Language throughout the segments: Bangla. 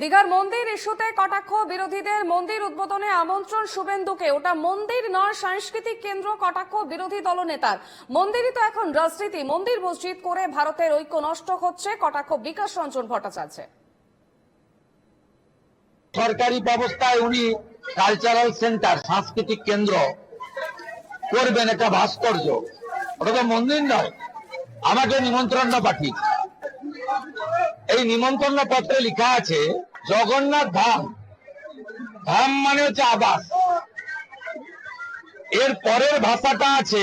দীঘার মন্দির ইস্যুতে কটাক্ষ বিরোধীদের মন্দির উদ্বোধনে আমন্ত্রণ শুভেন্দুকে। ওটা মন্দির নয় সাংস্কৃতিক কেন্দ্র, কটাক্ষ বিরোধী দলনেতার। মন্দিরই তো এখন রাজনীতি। মন্দির মসজিদ করে ভারতের ঐক্য নষ্ট হচ্ছে, কটাক্ষ বিকাশ রঞ্জন ভট্টাচার্য সরকারি ব্যবস্থায় উনি কালচারাল সেন্টার সাংস্কৃতিক কেন্দ্র করবেন একটা ভাস্কর্য। ওটা তো মন্দির নয়। আমাকে নিমন্ত্রণ পাঠিয়ে। এই নিমন্ত্রণ পত্রে লেখা আছে, জগন্নাথ ধাম। ধাম মানে হচ্ছে আবাস। এর পরের ভাষাটা আছে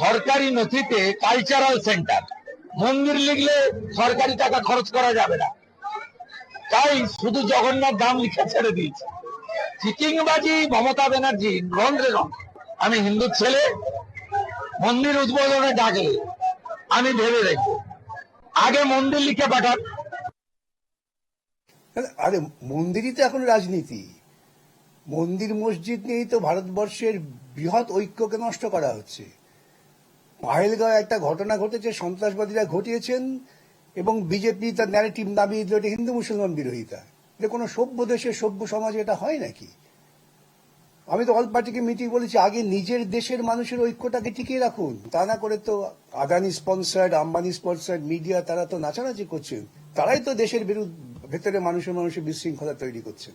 সরকারি নথিতে কালচারাল সেন্টার মন্দির লিখলে সরকারি টাকা খরচ করা যাবে না। তাই শুধু জগন্নাথ ধাম লিখে ছেড়ে দিয়েছে। চিটিংবাজি মমতা ব্যানার্জি রন্ধ্রে রং আমি হিন্দু ছেলে, মন্দির উদ্বোধনে ডাকলে, আমি ভেবে দেখব। আগে মন্দির লিখে পাঠান। আরে, মন্দিরই তো এখন রাজনীতি। মন্দির মসজিদ নিয়েই তো ভারতবর্ষের বৃহৎ ঐক্যকে নষ্ট করা হচ্ছে। পাহেলগাঁও একটা ঘটনা ঘটেছে, সন্ত্রাসবাদীরা ঘটিয়েছেন, এবং বিজেপি তার ন্যারেটিভ এটা হিন্দু মুসলমান বিরোধিতা। এটা কোনো সভ্য দেশে সভ্য সমাজে এটা হয় নাকি? আমি তো অল পার্টিকে মিটিং বলেছি, আগে নিজের দেশের মানুষের ঐক্যটাকে টিকিয়ে রাখুন। তা না করে তো Adani sponsored Ambani sponsored media তারা তো নাচানাচি করছেন। তারাই তো দেশের বিরুদ্ধে ভেতরে মানুষের মানুষের বিশৃঙ্খলা তৈরি করছেন।